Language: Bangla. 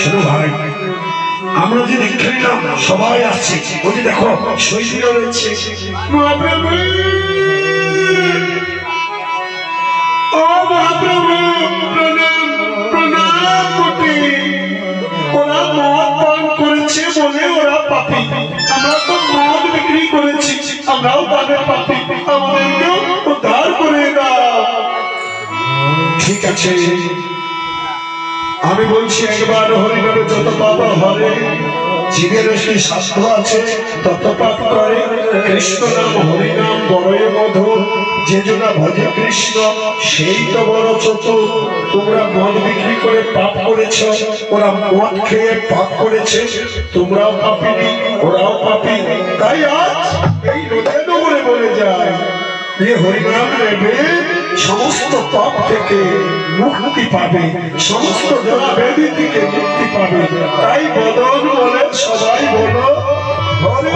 শুধু ভাই, আমরা যে দীক্ষা নিলাম, সবাই আসছে। ওই যে দেখো শৈশীরা রয়েছে। ও মহাপ্রভু, প্রণাম প্রণাম কোটি ওরা মদ পান করেছে বলে ওরা পাপি। আমরা তো মদ বিক্রি করেছি, আমরাও তাদের পাপি। আমাদেরকেও উদ্ধার করে দাও। ঠিক আছে। আমি বলছি একবার হরিনামে যত বাবা হরে জীবের সে স্বাস্থ্য আছে, তত পাপ করে। কৃষ্ণ নাম হরিনাম বড়ই মধু যে জনা ভজে কৃষ্ণ, সেই তো বড় চতুর। তোমরা মদ বিক্রি করে পাপ করেছ, ওরা মদ খেয়ে পাপ করেছে, তোমরাও পাপিনি, ওরাও পাপি তাই আজ এই রোদে ডোবরে বলে যায় যে হরিনাম নেবে সমস্ত পাপ থেকে। মুক্তি পাবে। সমস্ত ব্যাধি থেকে মুক্তি পাবে। তাই বদল বলে সবাই বলো হরি